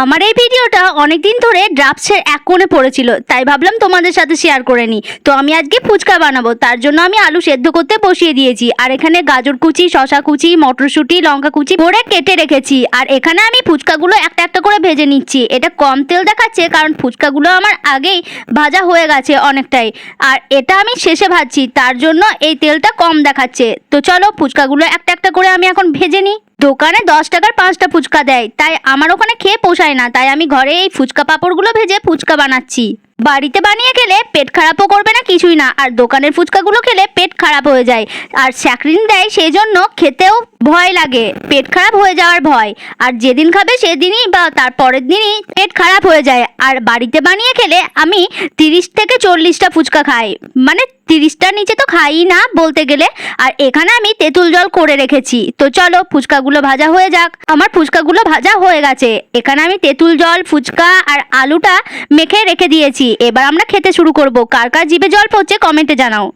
আমার এই ভিডিওটা অনেকদিন ধরে ড্রাফটসের এক কোণে পড়েছিল, তাই ভাবলাম তোমাদের সাথে শেয়ার করে নিই। তো আমি আজকে ফুচকা বানাবো, তার জন্য আমি আলু সেদ্ধ করতে বসিয়ে দিয়েছি, আর এখানে গাজর কুচি শশা কুচি, মটরশুঁটি, লঙ্কা কুচি ভরে কেটে রেখেছি, আর এখানে আমি ফুচকাগুলো একটা একটা করে ভেজে নিচ্ছি। এটা কম তেল দেখাচ্ছে, কারণ ফুচকাগুলো আমার আগেই ভাজা হয়ে গেছে অনেকটাই, আর এটা আমি শেষে ভাজছি, তার জন্য এই তেলটা কম দেখাচ্ছে। তো চলো ফুচকাগুলো একটা একটা করে আমি এখন ভেজে নিই। দোকানে দশ টাকার পাঁচটা ফুচকা দেয়। তাই আমার ওখানে খেয়ে পোষায় না। তাই আমি ঘরে এই ফুচকা পাঁপড়গুলো ভেজে ফুচকা বানাচ্ছি। বাড়িতে বানিয়ে খেলে পেট খারাপও করবে না কিছুই না। আর দোকানের ফুচকাগুলো খেলে পেট খারাপ হয়ে যায়। আর স্যাকরিন দেয় সেই জন্য খেতেও ভয় লাগে। পেট খারাপ হয়ে যাওয়ার ভয়। আর যেদিন খাবে সেদিনই বা তার পরের দিনই পেট খারাপ হয়ে যায়। আর বাড়িতে বানিয়ে খেলে আমি তিরিশ থেকে চল্লিশটা ফুচকা খাই। মানে তিরিশটার নিচে তো খাই না বলতে গেলে। আর এখানে আমি তেঁতুল জল করে রেখেছি। তো চলো ফুচকাগুলো ভাজা হয়ে যাক। আমার ফুচকাগুলো ভাজা হয়ে গেছে। এখানে আমি তেঁতুল জল, ফুচকা আর আলুটা মেখে রেখে দিয়েছি। এবার আমরা খেতে শুরু করব। কার কার জিভে জল পড়ছে কমেন্টে জানাও।